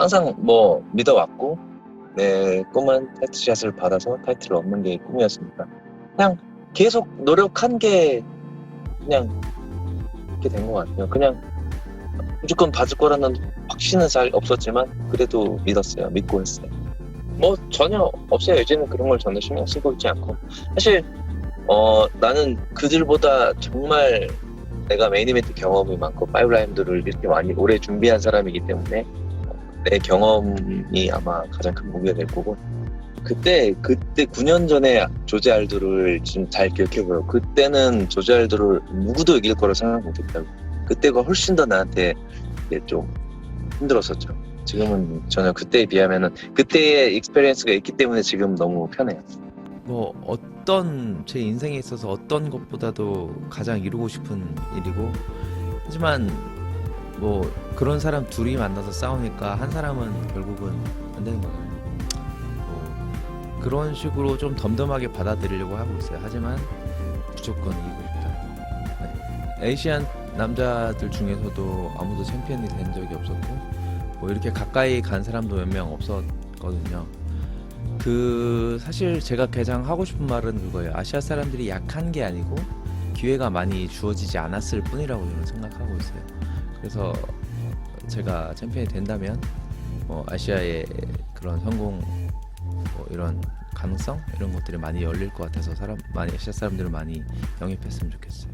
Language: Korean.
항상 뭐 믿어왔고 내 꿈은 타이틀샷을 받아서 타이틀을 얻는 게 꿈이었으니까 그냥 계속 노력한 게 그냥 이렇게 된 것 같아요. 그냥 무조건 받을 거라는 확신은 잘 없었지만 그래도 믿었어요. 믿고 했어요. 뭐 전혀 없어요. 이제는 그런 걸 전혀 신경 쓰고 있지 않고 사실 어 나는 그들보다 정말 내가 메인 이벤트 경험이 많고 파이브라인들을 이렇게 많이 오래 준비한 사람이기 때문에 내 경험이 아마 가장 큰 무게가 될 거고. 그때 그때 9년 전에 조제 알도를 지금 잘 기억해보요 그때는 조제 알도를 누구도 이길 거라 생각 못했다고. 그때가 훨씬 더 나한테 좀 힘들었었죠. 지금은 전혀 그때에 비하면은 그때의 익스페리언스가 있기 때문에 지금 너무 편해요. 뭐 어떤 제 인생에 있어서 어떤 것보다도 가장 이루고 싶은 일이고 하지만 뭐 그런 사람 둘이 만나서 싸우니까 한 사람은 결국은 안 되는 거잖아요. 뭐 그런 식으로 좀 덤덤하게 받아들이려고 하고 있어요. 하지만 무조건 이기고 싶다. 네. 에이시안 남자들 중에서도 아무도 챔피언이 된 적이 없었고 뭐 이렇게 가까이 간 사람도 몇 명 없었거든요. 그 사실 제가 가장 하고 싶은 말은 그거예요. 아시아 사람들이 약한 게 아니고 기회가 많이 주어지지 않았을 뿐이라고 저는 생각하고 있어요. 그래서 제가 챔피언이 된다면 뭐 아시아의 그런 성공 뭐 이런 가능성 이런 것들이 많이 열릴 것 같아서 사람 많이 아시아 사람들을 많이 영입했으면 좋겠어요.